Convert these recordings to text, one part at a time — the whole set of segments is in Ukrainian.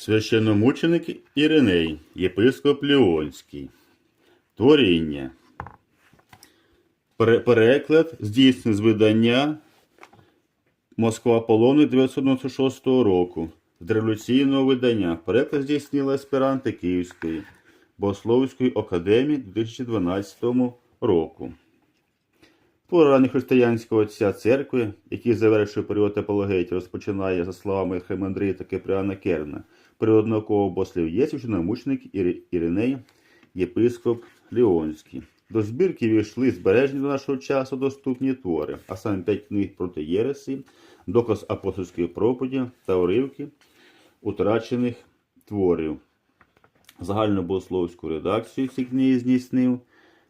Священномученик Іриней, єпископ Ліонський. Творіння. Переклад здійснений з видання Москва Полони 996 року. З революційного видання. Переклад здійснили аспіранти Київської Богословської академії 2012 року. Твор ранньохристиянського отця церкви, який завершує період апологетів, розпочинає, за словами Хемандрita Кипріана Керна, період наукового бослів є священномученик Іриней, єпископ Ліонський. До збірки війшли збережені до нашого часу доступні твори, а саме п'ять книг проти Єресі, доказ апостольської проповіді та уривки утрачених творів. Загальну богословську редакцію ці книги здійснив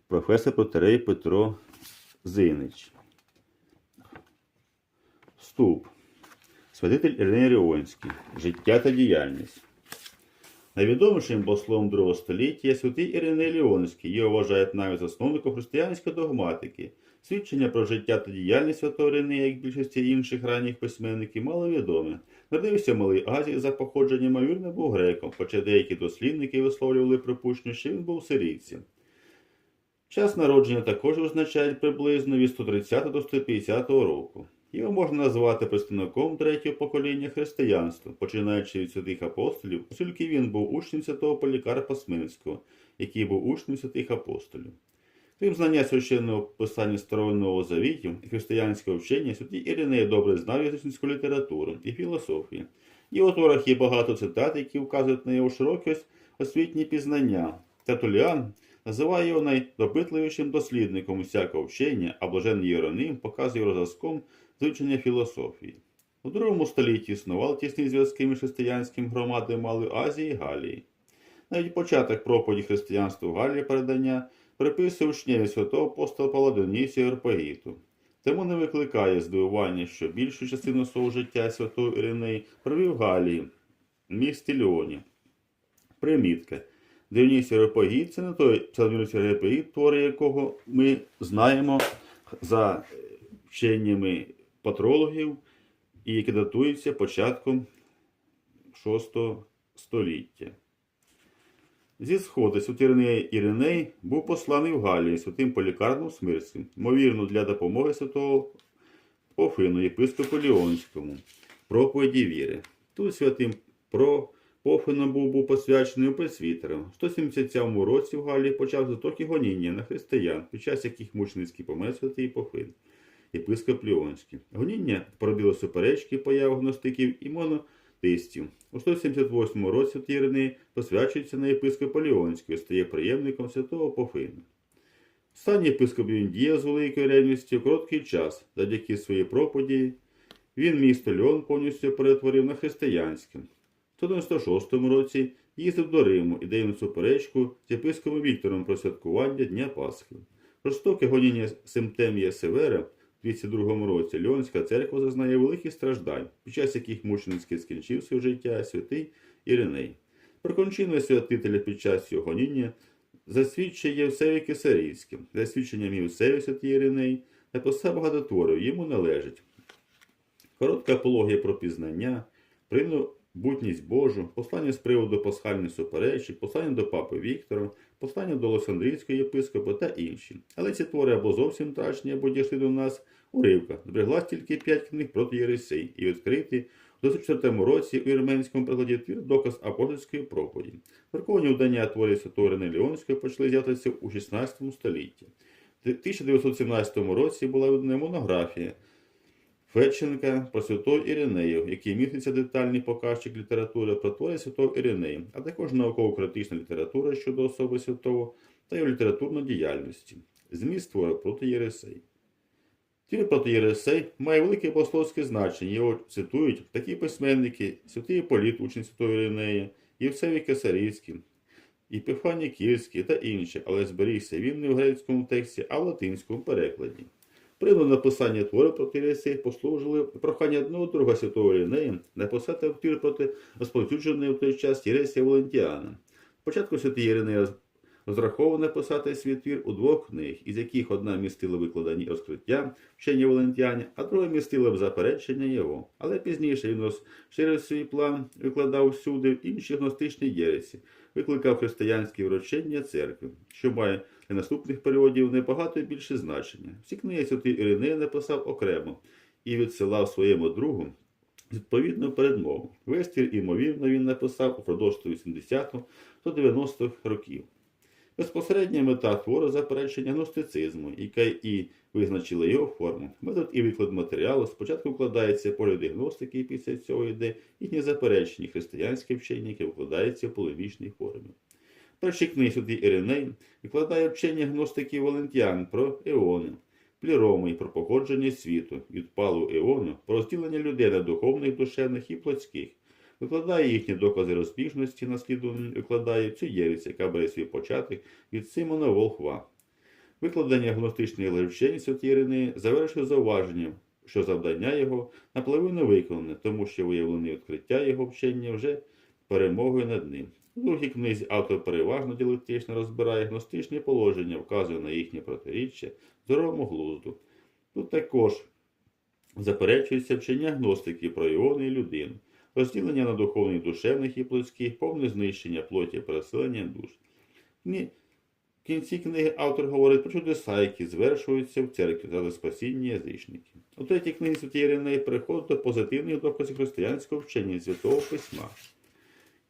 професор Протерей Петро Зинич. Вступ. Святитель Іриней Ріонський. Життя та діяльність. Найвідомішим богословом другого століття святий Іриней Ліонський. Його вважають навіть засновником християнської догматики. Свідчення про життя та діяльність святого Іринея, як більшості інших ранніх письменників, маловідоме. Народився в Малий Азії за походженням, ймовірно, був греком, хоча деякі дослідники висловлювали припущення, що він був сирійцем. Час народження також визначають приблизно від 130 до 150 року. Його можна назвати представником третього покоління християнства, починаючи від святих апостолів, оскільки він був учнем святого Полікарпа Смирнського, який був учнем святих апостолів. Крім знання священного писання Старого Нового Завітів і християнського вчення, святий Іриней добре знав язичницьку літературу і філософію. В його творах є багато цитат, які вказують на його широкі освітні пізнання. Тертуліан називає його найдопитливішим дослідником усякого вчення, а блаженний Єроним показує його зразком вивчення філософії. У другому столітті існували тісні зв'язки між християнськими громадами Малої Азії і Галії. Навіть початок проповіді християнства в Галії передання приписує учневі святого апостола Павла Донісія Єрпагіту. Тому не викликає здивування, що більшу частину свого життя святої Іринеї провів Галії, місті Ліоні. Примітка. Дивнісій Єрпагіт – це не той псалмівський Єрпагіт, твори якого ми знаємо за е, вченнями патрологів і які датуються початком VI століття. Зі сходу святий Іриней був посланий в Галії святим Полікарпом Смирським, ймовірно, для допомоги святого Пофину, єпископу Ліонському, проповіді віри. Тут святим про Пофином був, був посвячений пресвітером. В 177 році в Галії почав затоки гоніння на християн, під час яких мученицький помер святий Пофин, єпископ Ліонський. Гоніння породило суперечки, появу гностиків і монотистів. У 178 році Іриней посвячується на єпископа Ліонського і стає приємником святого Пофина. Останній єпископ він діяв з великою ревністю короткий час, завдяки своїй проповіді. Він місто Льон повністю перетворив на християнське. В 196 році їздив до Риму і дає суперечку з єпископом Віктором про святкування Дня Пасхи. Жорстоке гоніння Семтемія Севера в 202 році Льонська церква зазнає великих страждань, під час яких мученицьки скінчив своє життя святий Іриней. Про кончину святителя під час цього гоніння засвідчує Євсевій Кисарійським. За свідченням Євсеві святий Іриней написав багато творів, йому належить. Коротка апологія про пізнання, бутність Божу, послання з приводу пасхальних суперечок, послання до папи Віктора, послання до Олександрійського єпископа та інші. Але ці твори або зовсім втрачені, або дійшли до нас уривка. Збереглась тільки п'ять книг проти Єресей і відкриті у 24 році у вірменському прикладі твір доказ апостольської проповіді. Церковні видання творів Святого Ірини Леонської почали з'являтися у 16 столітті. В 1917 році була видана монографія Федченка про святого Іринею, який міститься детальний показчик літератури про твори святого Іринея, а також науково-критична література щодо особи святого та його літературної діяльності. Зміст твора проти Єресей. Твір проти Єресей має велике богословське значення. Його цитують такі письменники, святий Політ, учень святого Іринея, Євсевій Кесарівський, Епіфаній Кірський та інші, але зберігся він не в грецькому тексті, а в латинському перекладі. Приводом написання твору проти Єресей послужили прохання одного друга святого Іринея написати твір проти розповсюдженої в той час Єресія Валентіана. Спочатку святий Іриней розраховано писати свій твір у двох книг, із яких одна містила викладені розкриття вчення Валентіані, а друга містила б заперечення його. Але пізніше він розширив свій план, викладав всюди в інші гностичні єресі, викликав християнські вручення церкви, що має для наступних періодів небагато більше значення. Всі книги святий Іриней написав окремо і відсилав своєму другу відповідну передмову. Весь твір, ймовірно, він написав упродовж 180-190-х років. Безпосередня мета твору заперечення гностицизму, яка і визначила його форму. Метод і виклад матеріалу спочатку вкладається погляди гностики, і після цього йде їхнє заперечення християнське вчення, яке вкладається в полемічній формі. Перші книги святий Іриней викладає вчення гностиків Валентіан про еони, пліроми і про походження світу, від палу еону, про розділення людей на духовних, душевних і плотських. Викладає їхні докази розбіжності, наслідування викладає цю єресь, яка бере свій початок від Симона Волхва. Викладення гностичної левчені святої Ірини завершує зауваженням, що завдання його наполовину виконане, тому що виявлені відкриття його вчення вже перемогою над ним. У другій книзі автор переважно діалектично розбирає гностичні положення, вказує на їхнє протиріччя здоровому глузду. Тут також заперечується вчення гностики про іони і людину, розділення на духовних душевних і плотських, повне знищення плоті переселення душ. В кінці книги автор говорить про чудеса, які звершуються в церкві за спасіння язичників. У третій книгі Святій Іринеї переходить до позитивних доказів християнського вчення Святого Письма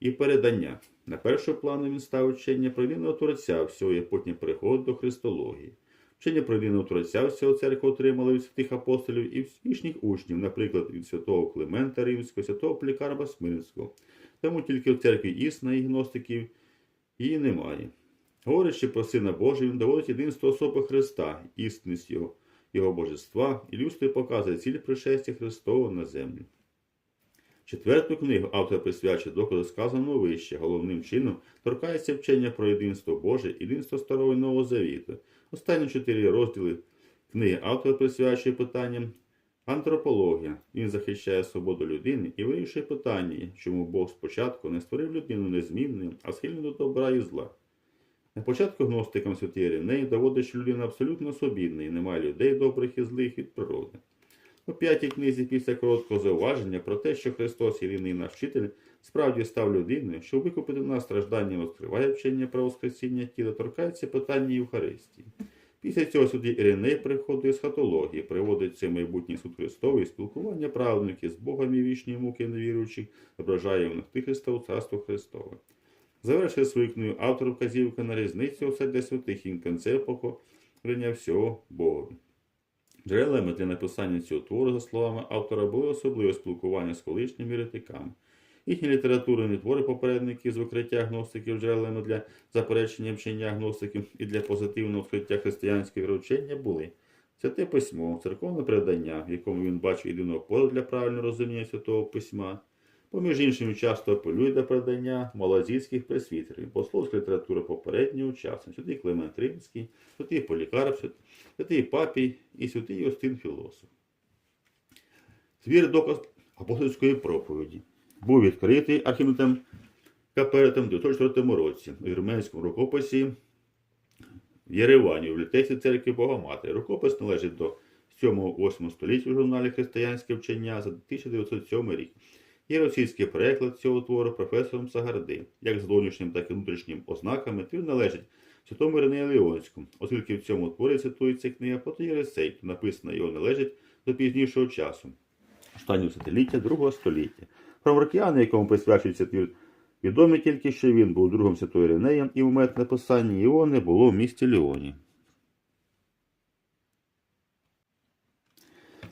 і передання. На перший план він ставить вчення про Творця всього і потім переходить до Христології. Вчення про Творця всього церква отримала від святих апостолів і успішних учнів, наприклад, від святого Климента Римського, святого Полікарба Смирнського. Тому тільки в церкві існої гностиків її немає. Говорячи про Сина Божий, він доводить єдинство особи Христа, істинність Його, Його божества, і людстві показує ціль пришестя Христова на землю. Четверту книгу автор присвячує доказу сказаного вище, головним чином торкається вчення про єдинство Боже, єдинство Старого і Нового Завіту. Останні чотири розділи книги автор присвячує питанням антропологія. Він захищає свободу людини і вирішує питання, чому Бог спочатку не створив людину незмінною, а схильну до добра і зла. На початку гностикам святій Іринеї доводить, що людина абсолютно свобідна і немає людей добрих і злих від природи. У п'ятій книзі після короткого зауваження про те, що Христос єдиний наш вчитель, справді став людиною, щоб викупити нас страждання, розкриває вчення про воскресіння тіла, торкається питання Євхаристії. Після цього суді Іриней приходить з хатології, приводить цей майбутній суд Христовий, спілкування праведників з Богом і вічні муки невіруючих, зображає в Христа у Царство Христове. Завершує свою книгу автор вказівка на різницю все для святих і кінце покорення всього Богу. Джерелами для написання цього твору, за словами автора, були особливе спілкування з колишніми еретиками. Їхні літературні твори попередників з викриття гностиків джерелами для заперечення вчення гностиків і для позитивного вкриття християнського вручення були святе письмо, церковне передання, в якому він бачив єдиного поля для правильного розуміння святого письма. Поміж іншим, часто апелює до передання малазійських пресвітерів, пословська література попереднього часу, святий Климент Римський, святий Полікарп, святий Папій і святий Юстин Філософ. Звір доказ апостольської проповіді був відкритий архімітом Каперетом у 1904 році у вірменському рукописі в Єревані у бібліотеці церкви Богоматері. Рукопис належить до 7-8 століття в журналі Християнське вчення за 1907 рік. Є російський переклад цього твору професором Сагарди. Як з зовнішнім, так і внутрішнім ознаками твір належить Святому Іринею Леонському, оскільки в цьому творі цитується книга проти Єресей, написана його належить до пізнішого часу, останнього десятиліття другого століття. Про Маркіани, якому присвячується твір, відомі тільки, що він був другом Святої Іринея, і момент написання не було в місті Ліоні.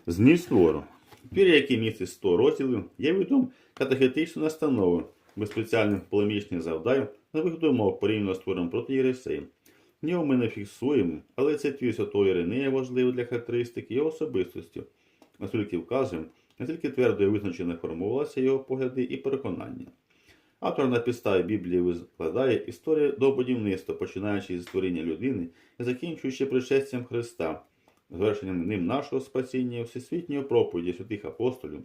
Зміст твору. Твір, який містить 100 розділів, є відом катехетичну настанову без спеціальних полемічних завдань на виходу мов порівняно з твором проти Єресеїв. Нього ми не фіксуємо, але цей Святої Іринея важливий для характеристики його особистості, наскільки вказуємо, наскільки твердо і визначено формувалися його погляди і переконання. Автор на підставі Біблії викладає історію до будівництва, починаючи зі створіння людини і закінчуючи пришестям Христа, звершенням ним нашого спасіння, всесвітньої проповіді святих апостолів.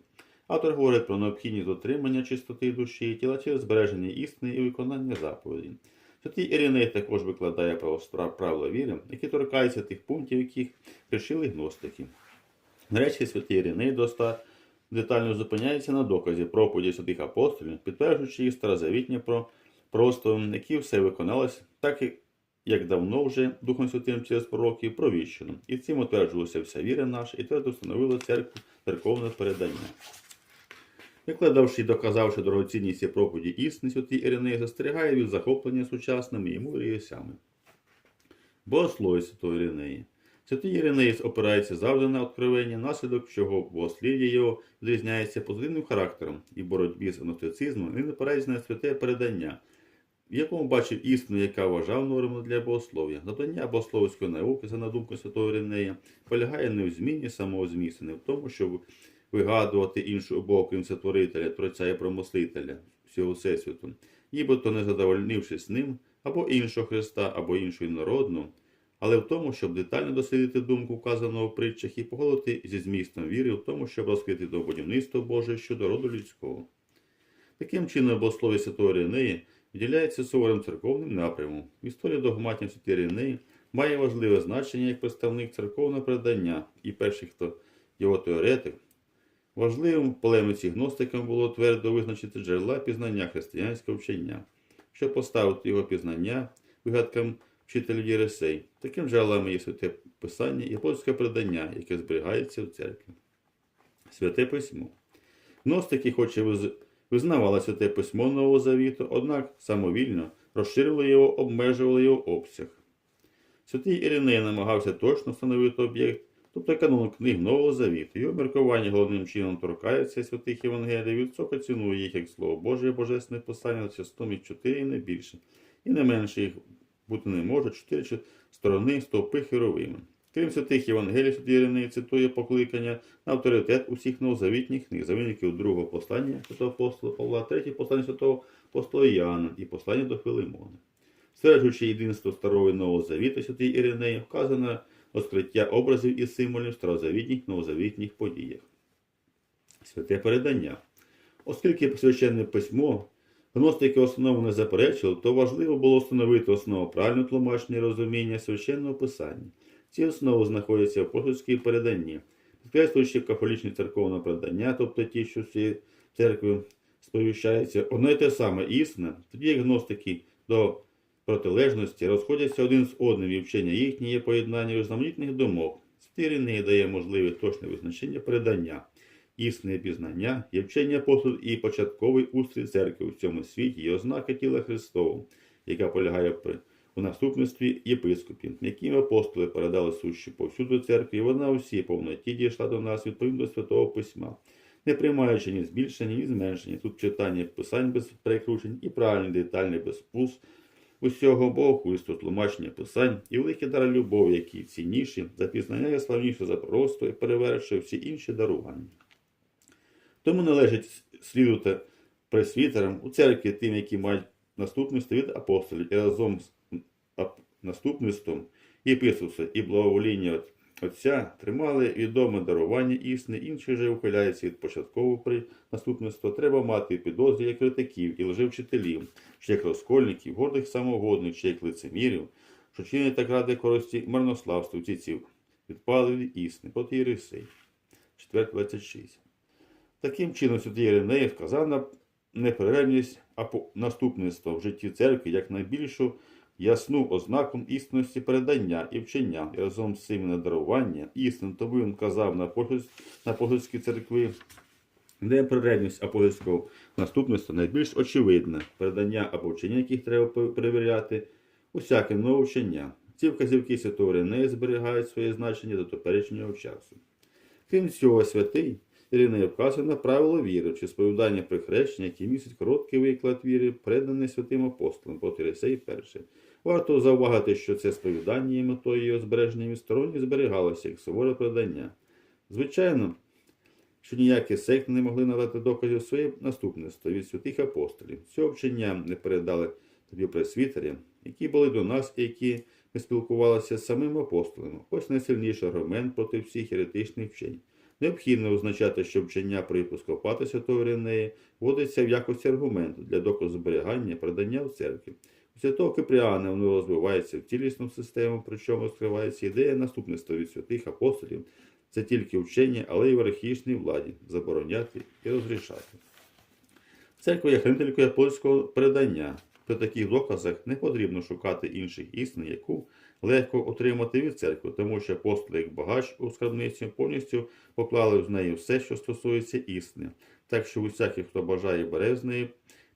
Автор говорить про необхідність дотримання чистоти душі і тіла через збереження істини і виконання заповідей. Святий Іриней також викладає правила віри, які торкаються тих пунктів, яких пришили гностики. Нарешті святий Іриней доста детально зупиняється на доказі проповіді святих апостолів, підтверджуючи їх старозавітнє про просто, які все виконалось, так і як давно вже Духом Святим через пророків провіщено. І цим утверджувалася вся віра наша, і твердо встановило церкву церковне передання. Викладавши і доказавши дорогоцінність цієї проповіді істини, святий Іриней застерігає від захоплення сучасними йому рієсями. Богослов'я святого Іринеї. Святий Іринеєць опирається завжди на откровення, наслідок чого богослів'я його відрізняється позитивним характером і боротьбі з гностицизмом він опирається на святе передання, в якому бачив істину, яка вважав нормою для богослов'я. Надання богословської науки, за надумку святого Іринея, полягає не в зміні самого змісту, не в тому, щоб вигадувати іншу Бога, крім сотворителя, Творця і промислителя всього Всесвіту, нібито не задовольнившись ним, або іншого Христа, або іншу інородну, але в тому, щоб детально дослідити думку вказаного в притчах і поголити зі змістом віри в тому, щоб розкрити до будівництва Боже щодо роду людського. Таким чином, богослов'я Святого Іринеї виділяється суворим церковним напрямом. Історія догматів Іринеї має важливе значення як представник церковного передання і перший, хто його теоретик, Важливим в полеміці гностикам було твердо визначити джерела пізнання християнського вчення, щоб поставити його пізнання вигадкам вчителів Єресей. Таким джерелами є святе писання і апостольське предання, яке зберігається в церкві. Святе письмо. Гностики, хоч і виз- визнавали святе письмо Нового Завіту, однак самовільно розширювали його, обмежували його обсяг. Святий Іриней намагався точно встановити об'єкт, тобто канон книг Нового Завіту. Його міркування головним чином торкається святих Євангелій, високо цінує їх як Слово Боже, Божественне послання числом їх чотири і не більше. І не менше їх бути не може чотири сторони стовпи херовими. Крім святих Євангелій, святий Іриней цитує покликання на авторитет усіх новозавітніх книг, за виників другого послання святого апостола Павла, третє послання святого апостола Іоанна і послання до Филимона. Стверджуючи єдинство старого і нового завіту святий Іриней, вказано розкриття образів і символів старозавітніх новозавітніх подіях. Святе передання. Оскільки священне письмо гностики основу не заперечили, то важливо було встановити основу правильного тлумачення і розуміння священного писання. Ці основи знаходяться в апостольській переданні, підкреслюючи кафолічне церковне передання, тобто ті, що всі церкви сповіщаються, одне й те саме істина, тоді як гностики до протилежності розходяться один з одним і вчення їхнє є поєднання різноманітних думок. Стирі дає можливе точне визначення передання, істинне пізнання, є вчення апостол і початковий устрій церкви у цьому світі і ознака тіла Христового, яка полягає при у наступництві єпископів, яким апостоли передали сущі повсюду церкві, і вона у всій повноті дійшла до нас відповідно до Святого Письма, не приймаючи ні збільшення, ні зменшення. Тут читання писань без перекручень і правильний детальний без пус, усього Богохульства, тлумачення писань і великий дар любові, які цінніші, за пізнання є славніше за пророцтво і перевершує всі інші дарування. Тому належить слідувати пресвітерам у церкві тим, які мають наступництво від апостолів і разом з ап- наступництвом єпископства і благовоління Отця тримали відоме дарування істини, інші же ухиляються від початкового при наступництва. Треба мати підозрі як критиків і лжевчителів, чи як розкольників, гордих самогодних, чи як лицемірів, що чинять так ради користі марнославству ців, відпали від істини, проти Єрисей. 4.26. Таким чином, святий Іриней вказав на неперервність апо- наступництва в житті церкви як найбільшу ясну ознаку істинності передання і вчення, і разом з цим надарування істин, тому він казав на похід- на церкви, де перервність апостольського наступництва найбільш очевидна, передання або вчення, яких треба перевіряти, усяке нове вчення. Ці вказівки святого Іринея зберігають своє значення до теперішнього часу. Крім цього, святий Іриней вказує на правило віри чи сповідання при хрещенні, які містять короткий виклад віри, переданий святим апостолом проти Єресей перше. Варто зауважити, що це сповідання і метою його збереження від сторонні зберігалося як суворе предання. Звичайно, що ніякі секти не могли надати доказів своє наступництва від святих апостолів. Цього вчення не передали тобі пресвітері, які були до нас і які не спілкувалися з самим апостолом. Ось найсильніший аргумент проти всіх еретичних вчень. Необхідно означати, що вчення про єпископата Святого Іринеї вводиться в якості аргументу для доказу зберігання передання в церкві. Після того Кипріана воно розвивається в цілісну систему, причому скривається ідея наступництва від святих апостолів. Це тільки вчення, але й в архічній владі забороняти і розрішати. Церква є хранителькою польського передання. При таких доказах не потрібно шукати інших істин, яку легко отримати від церкви, тому що апостоли, як багач у скарбницю, повністю поклали в неї все, що стосується істини. Так що усякий, хто бажає, бере з неї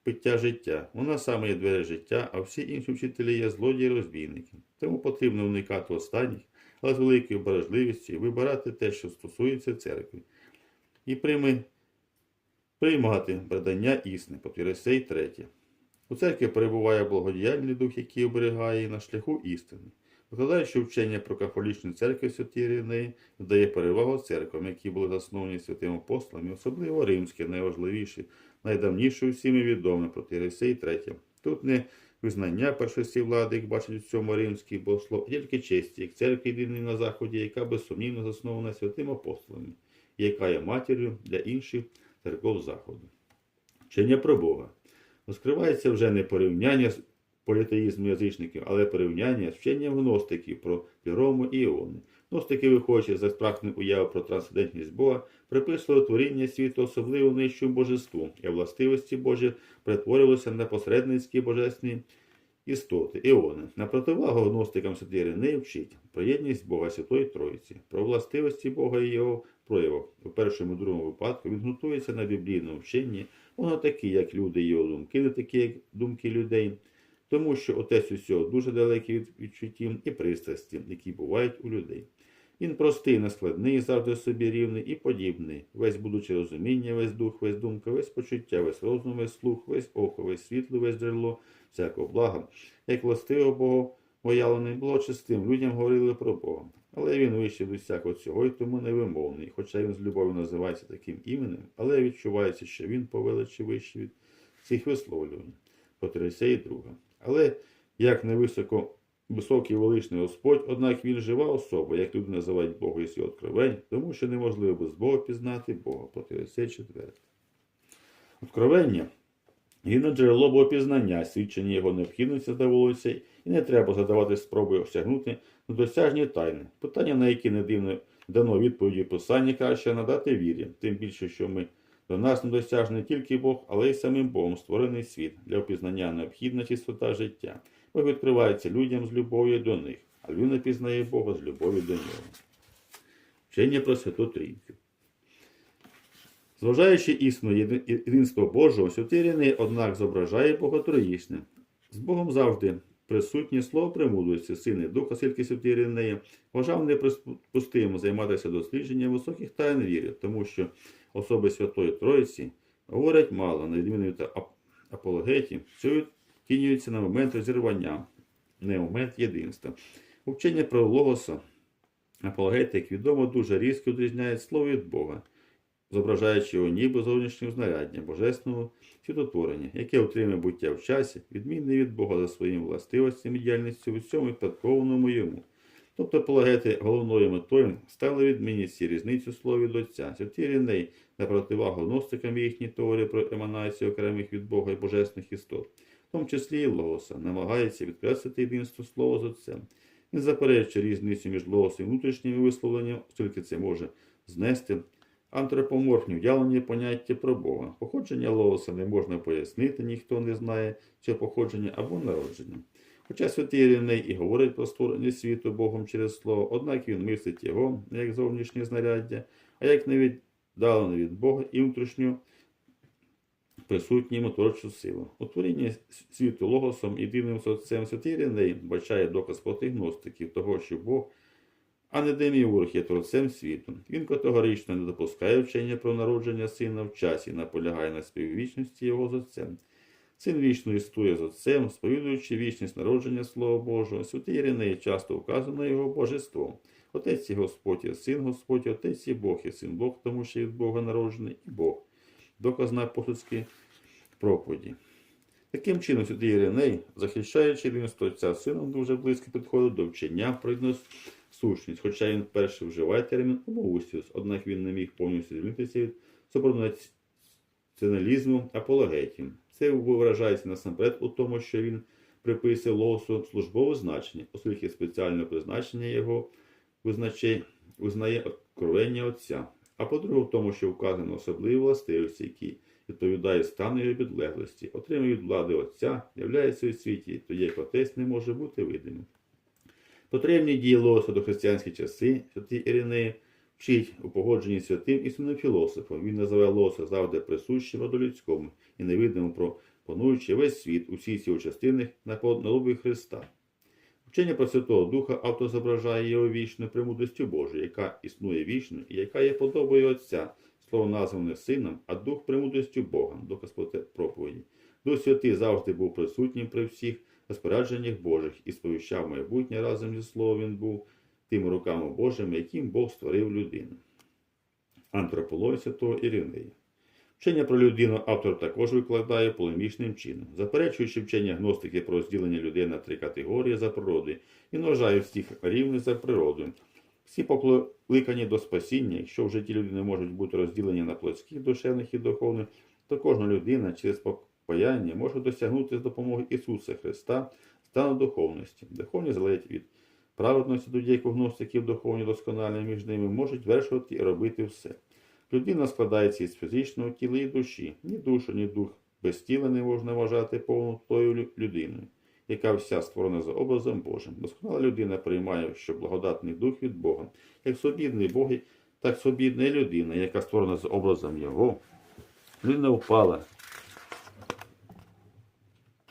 пиття життя. Вона саме є двері життя, а всі інші вчителі є злодії розбійники. Тому потрібно уникати останніх, але з великою бережливістю вибирати те, що стосується церкви. І прийми, приймати передання істини, по Єресей 3. У церкві перебуває благодіяльний дух, який оберігає її на шляху істини. Викладає, вчення про католічну церкву святі Іринеї дає перевагу церквам, які були засновані святим апостолами, особливо римські, найважливіші, найдавніші усіми відомі проти Єресей 3. Тут не визнання першості влади, як бачить у цьому римський богослов, тільки честі, як церкви єдиної на Заході, яка безсумнівно заснована святим апостолами, і яка є матір'ю для інших церков Заходу. Вчення про Бога. Розкривається вже не порівняння з політеїзмом язичників, але порівняння з вченням гностиків про Пірому і Іони. Гностики, виходячи з абстрактних уяв про трансцендентність Бога, приписували творіння світу особливо нижчому божеству, і властивості Божі перетворювалися на посередницькі божественні істоти, іони. На противагу гностикам Святий Іриней вчить про єдність Бога Святої Троїці, про властивості Бога і його проявів. У першому і другому випадку він ґрунтується на біблійному вченні, воно такі, як люди, і його думки, не такі, як думки людей. Тому що отець усього дуже далекий від відчуттів і пристрасті, які бувають у людей. Він простий, нескладний, завжди собі рівний і подібний. Весь будучи розуміння, весь дух, весь думка, весь почуття, весь розум, весь слух, весь око, весь світло, весь джерело, всякого блага, як властиво Богу боялений було чистим, людям говорили про Бога. Але він вищий від всякого цього і тому невимовний. Хоча він з любов'ю називається таким іменем, але відчувається, що він повеличі вищий від цих висловлювань. По Тересеї друга. Але як невисоко високий величний Господь, однак він жива особа, як люди називають Бога і свій откровень, тому що неможливо без Бога пізнати Бога. По Тересеї 4. Откровення Гідне джерело богопізнання, свідчення його необхідності здавалося, і не треба задавати спроби осягнути недосяжні тайни. Питання, на які не дивно дано відповіді писання, краще надати вірі, тим більше, що ми до нас недосяжний не тільки Бог, але й самим Богом створений світ для опізнання необхідна чистота життя. Бог відкривається людям з любов'ю до них, а людина пізнає Бога з любов'ю до нього. Вчення про Святу Трійцю. Зважаючи єди- єдинство Божого, святий однак, зображає Бога троїчним. З Богом завжди присутнє слово премудрості, син і дух, оскільки святий Іриней вважав неприпустимо займатися дослідженням високих тайн віри, тому що особи Святої Троїці говорять мало, на відміну від ап- апологетів, що відтінюються на момент розірвання, не момент єдинства. Учення про Логоса апологети, як відомо, дуже різко відрізняють слово від Бога зображаючи його ніби зовнішнім знаряддям божественного світотворення, яке отримує буття в часі, відмінне від Бога за своїми властивостями і діяльністю в усьому підпорядкованому йому. Тобто полагати головною метою стали відмінність і різницю слова від Отця. Святий Іриней на противагу гностикам їхні теорії про еманацію окремих від Бога і божественних істот, в тому числі і Логоса, намагається відкреслити єдинство слова з Отцем. Він заперечує різницю між логосом і внутрішніми висловленнями, оскільки це може знести антропоморфні уявлення поняття про Бога. Походження Логоса не можна пояснити, ніхто не знає цього походження або народження. Хоча святий Іриней і говорить про створення світу Богом через слово, однак він мислить його не як зовнішнє знаряддя, а як невіддалене від Бога і внутрішню присутньому творчу силу. У творінні світу Логосом і дивним отцем святий Іриней бачає доказ проти гностиків того, що Бог а не Деміург є творцем світу. Він категорично не допускає вчення про народження сина в часі, наполягає на співвічності його з отцем. Син вічно існує з отцем, сповідуючи вічність народження Слова Божого, святий Іриней часто вказано його божество. Отець і Господь є син Господь, отець і Бог є син Бог, тому що від Бога народжений і Бог. Доказ на апостольській проповіді. Таким чином, святий Іриней, захищаючи рівенство отця сином, дуже близько підходить до вчення про сущність, хоча він вперше вживає термін «омоустіус», однак він не міг повністю звільнитися від субординаціоналізму апологетів. Це виражається насамперед у тому, що він приписує лосу службове значення, оскільки спеціальне призначення його визначає, визнає откровення Отця. А по-друге, в тому, що вказано особливі властивості, які відповідають стану його підлеглості, отримує від влади Отця, являється у світі, тоді як Отець не може бути видимим. Потрібні дії Лоса до християнські часи, святий Іринеї, вчить у погодженні святим істинним філософом. Він називає Лоса завжди присущим роду людському і невидимим пропонуючи весь світ, усі ці частини на подобі Христа. Вчення про Святого Духа автозображає його вічною премудростю Божою, яка існує вічно і яка є подобою Отця, слово назване Сином, а Дух премудростю Бога, доказ проповіді. Дух Святий завжди був присутнім при всіх розпорядженнях Божих і сповіщав майбутнє разом зі Словом він був тими руками Божими, яким Бог створив людину. Антропологія Святого Іринея. Вчення про людину автор також викладає полемічним чином, заперечуючи вчення гностики про розділення людей на три категорії за природою, він вважає всіх рівних за природою. Всі покликані до спасіння, якщо в житті людини можуть бути розділені на плотських, душевних і духовних, то кожна людина через покаяння може досягнути з допомогою Ісуса Христа стану духовності. Духовність залежить від праведності, тоді як гностиків духовні досконалі між ними можуть вершувати і робити все. Людина складається із фізичного тіла і душі. Ні душу, ні дух без тіла не можна вважати повнотою лю- людиною, яка вся створена за образом Божим. Досконала людина приймає, що благодатний дух від Бога, як собідний Бог, так собідна людина, яка створена за образом Його. Людина впала,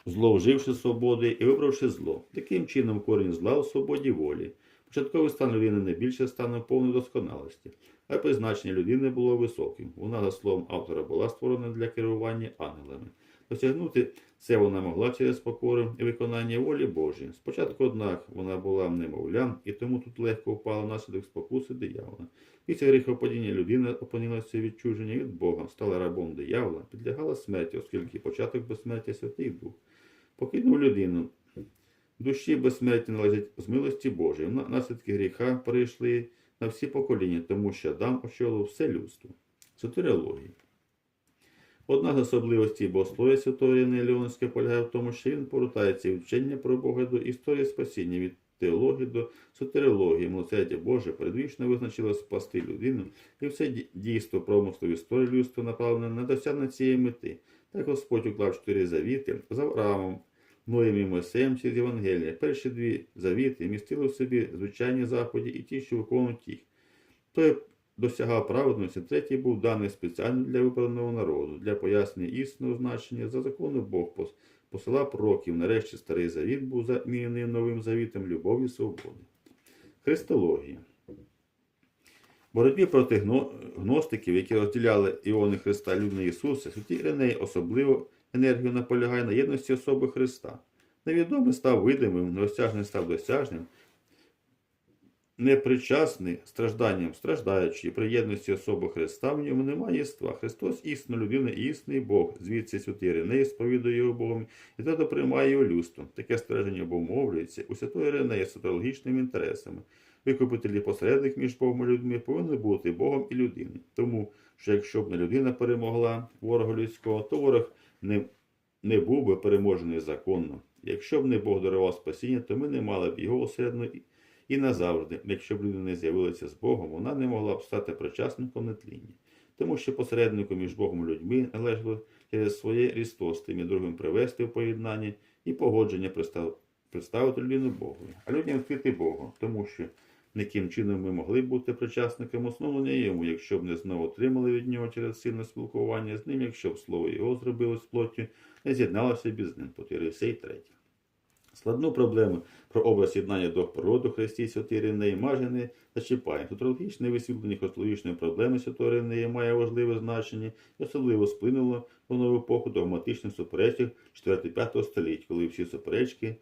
зло вживши свободи і вибравши зло. Таким чином корінь зла у свободі волі. Початковий стан людини не більше стану повної досконалості, а призначення людини було високим. Вона, за словом автора, була створена для керування ангелами. Досягнути це вона могла через покору і виконання волі Божої. Спочатку, однак, вона була немовлям, і тому тут легко впала внаслідок спокуси диявола. Після гріхопадіння людина опинилася відчуження від Бога, стала рабом диявола, підлягала смерті, оскільки початок безсмертя Святий Дух. Покинув людину. Душі безсмерті належать з милості Божої. Наслідки гріха перейшли на всі покоління, тому що Адам очолив все людство. Сотеріологія. Одна з особливостей богослов'я святого Ірини Леонське полягає в тому, що він повертається від вчення про Бога до історії спасіння, від теології до сотеріології. Милосердя Боже передвічно визначило спасти людину, і все дійство промислу історії людства направлене на досягнення цієї мети. Так Господь уклав чотири завіти з Авраамом, Ноєм і Мойсеєм через Євангелія. Перші дві завіти містили в собі звичайні заходи і ті, що виконують їх. Той досягав праведності, третій був даний спеціально для вибраного народу, для пояснення істинного значення. За законом Бог пос- посилав пророків. Нарешті старий завіт був замінений новим завітом любові і свободи. Христологія. Боротьбі проти гностиків, які розділяли іони Христа людини Ісуса, святі Іриней особливо енергію наполягає на єдності особи Христа. Невідомий став видимим, неосяжний став досяжним, непричасний стражданням страждаючий, при єдності особи Христа в ньому немає єства. Христос істинна людина і істинний Бог. Звідси святий Іриней сповідує його Богом і тоді приймає його людство. Таке ствердження обумовлюється у святої Іринеї соціологічними інтересами. Викупитель і посередник між Богом людьми повинен бути Богом і людиною. Тому що якщо б не людина перемогла ворога людського, то ворог не, не був би переможений законно. Якщо б не Бог дарував спасіння, то ми не мали б його осередно і, назавжди. Якщо б людина не з'явилася з Богом, вона не могла б стати причасником нетління. Тому що посереднику між Богом і людьми належало через своє різдво з тим і другим привести в поєднання і погодження представ- представити людину Богові, а людям відкрити Богу, тому що яким чином ми могли б бути причасниками основлення йому, якщо б не знову отримали від нього через сильне спілкування з ним, якщо б слово його зробилось плоттю, не з'єдналося б із ним. Потирився і третє. Складну проблему про образ єднання до природи Христі Святої Іринеї майже не зачіпає. Сотрологічне висвітлення христологічної проблеми Святої Іринеї має важливе значення і особливо вплинуло в нову епоху догматичних суперечок 4-5 століть, коли всі суперечки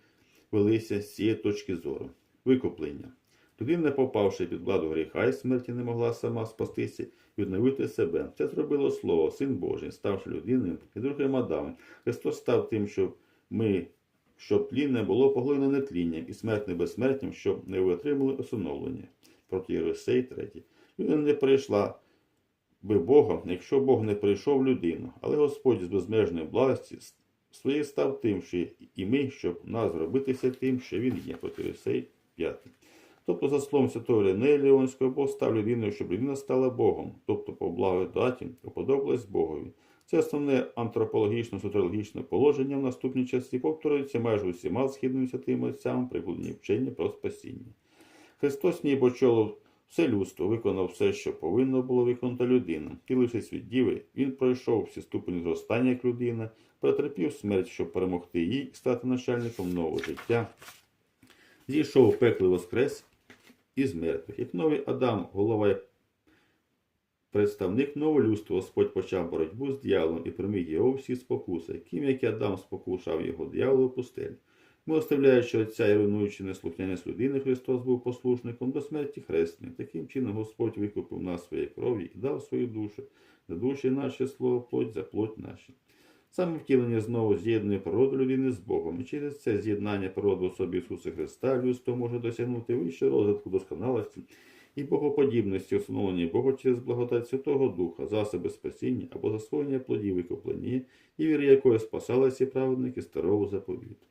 велися з цієї точки зору. Викуплення. Людина, попавши під владу гріха і смерті, не могла сама спастися і відновити себе. Це зробило слово, Син Божий, ставши людиною і другим Адамом. Христос став тим, щоб ми, щоб тлінне було поглинене тлінням, і смертне безсмертням, щоб не витримали усиновлення. Проти Єрисей 3. Людина не прийшла би Бога, якщо Бог не прийшов людину. Але Господь з безмежної благості своє став тим, що і ми, щоб нас зробитися тим, що він є. Протирисей 5. Тобто, за словом святого Ренея Леонського, Бог став людиною, щоб людина стала Богом, тобто по благодаті уподобалась Богові. Це основне антропологічно-сотерологічне положення в наступній часі повторюється майже усіма східними святими отцями при глибині вчення про спасіння. Христос ніби очолив все людство, виконав все, що повинно було виконати людина. Килившись від діви, він пройшов всі ступені зростання як людина, претерпів смерть, щоб перемогти її і стати начальником нового життя. Зійшов пекло воскрес із мертвих. Як новий Адам, голова як представник нового людства, Господь почав боротьбу з дьяволом і приміг його всі спокуси, ким як і Адам спокушав його диявол у пустелі. Ми оставляючи отця і руйнуючи неслухняність людини, Христос був послушником до смерті хресної. Таким чином Господь викупив нас своєї крові і дав свою душу, за душі наші слово, плоть за плоть наші. Саме втілення знову з'єднує природу людини з Богом, і через це з'єднання природи особі Ісуса Христа людство може досягнути вищого розвитку досконалості і богоподібності, установлення Бога через благодать Святого Духа, засоби спасіння або засвоєння плодів викуплення, і віри якої спасалися праведники старого заповіту.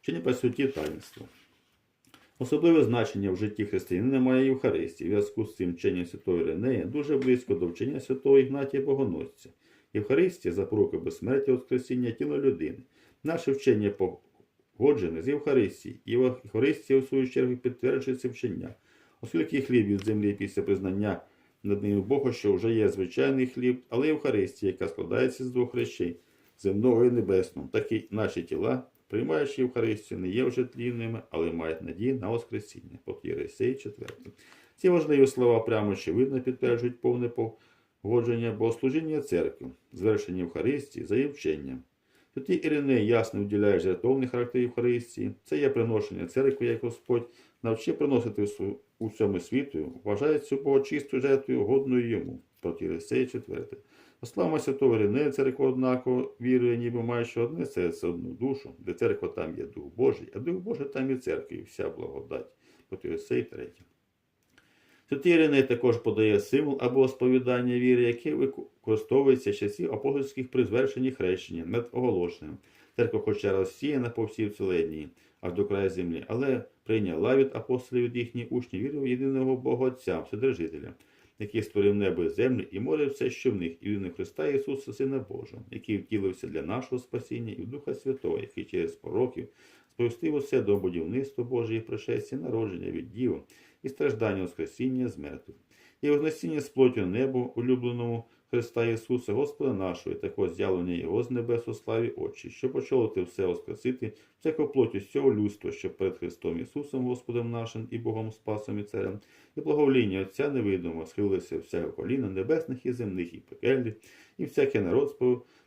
Вчення по суті таїнства. Особливе значення в житті християнина має Євхаристія. В зв'язку з цим вчення Святої Ренея дуже близько до вчення Святого Ігнатія Богоносця. Євхаристія запорука безсмертя Воскресіння тіла людини. Наше вчення погоджене з Євхаристією. Євхаристія, в свою чергу, підтверджує це вчення. Оскільки хліб від землі після признання над ним Бога, що вже є звичайний хліб, але Євхаристія, яка складається з двох речей земного і небесного, так і наші тіла, приймаючи Євхаристію, не є вже тлінними, але мають надію на Воскресіння. Єресей 4. Ці важливі слова прямо очевидно підтверджують повне погодження богослужіння церкви, звершення Євхаристії за її. Тоді Іриней ясно вділяє жертовний характер Євхаристії. Це є приношення церкви, як Господь навчив приносити у всьому світу, вважає цю Бога чистою жертвою, годною йому. Проти Єресей 4. Слава Святого Іринея, церква однаково вірує, ніби маючи одне серце, одну душу, де церква там є Дух Божий, а Дух Божий там і церква, і вся благодать. Проти Єресей 3. Святий Іриней також подає символ або сповідання віри, яке використовується часів апостольських при звершенні хрещення над оголошенням. Церква хоча розсіяна по всій вселенні, аж до краю землі, але прийняла від апостолів від їхніх учнів віру в єдиного Бога Отця, Вседержителя, який створив небо і землю і море все, що в них, і в Христа Ісуса, Сина Божого, який втілився для нашого спасіння і в Духа Святого, який через пороків сповістив усе до будівництва Божої пришестя, народження від Діва і страждання Воскресіння з мертвих, і вознесіння з плоттю на небо, улюбленому Христа Ісуса, Господа нашого, і також з'явлення Його з небес у славі очі, що почолоти все воскресити, всяку плоттю з людства, що перед Христом Ісусом, Господом нашим і Богом Спасом і Царем, і благовоління Отця невидимо, схилилися всяке коліна небесних і земних, і пекельних, і всякий народ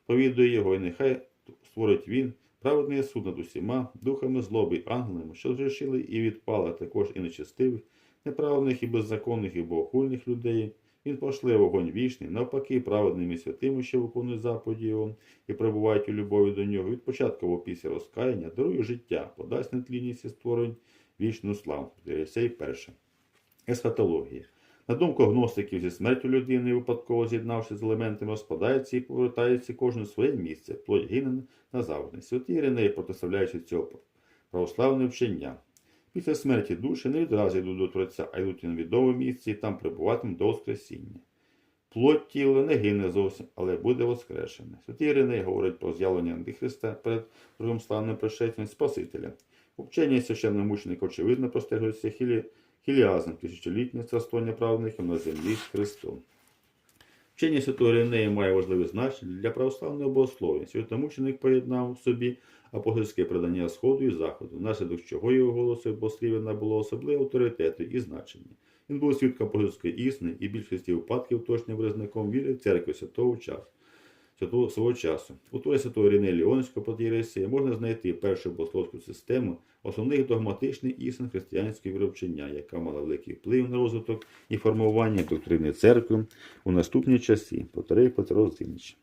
сповідує Його, і нехай створить Він праведний суд над усіма духами злоби ангелами, що згрішили і відпали, також і нечестивих, неправедних і беззаконних, і богохульних людей. Він пошле вогонь вічний, навпаки, праведними святими, що виконують заповіді Його, і перебувають у любові до нього, від початку після розкаяння, дарує життя, подасть нетлінність і створень вічну славу. Єресей перше. Есхатологія. На думку гностиків, зі смертю людини, випадково з'єднавши з елементами, розпадається і повертається кожен в своє місце, плоть гине назавжди. Святі Іринеї, протиставляючи цього православне вчення. Після смерті душі не відразу йдуть до Творця, а йдуть на відоме місце і там прибуватимуть до Воскресіння. Плоть тіло не гине зовсім, але буде воскрешене. Святі Іринеї говорить про з'явлення Антихриста перед другим славним пришестям Спасителя. У вченні священномученика очевидно простежується хілі... хіліазм, тисячолітнє царствування праведників на землі з Христом. Вчення Святої Іринеї має важливе значення для православного богослов'я. Святомученик поєднав в собі апостольське предання Сходу і Заходу, внаслідок чого його голосу богослів'я набуло особливе авторитету і значення. Він був свідком апостольської істини і більшості випадків точним виразником віри церкви святого часу. Святого свого часу. У творі Святого Іринея Ліонського проти можна знайти першу богословську систему основних догматичних істин християнського віровчення, яка мала великий вплив на розвиток і формування доктрини церкви у наступні часи. Повторив Петро Зиміч.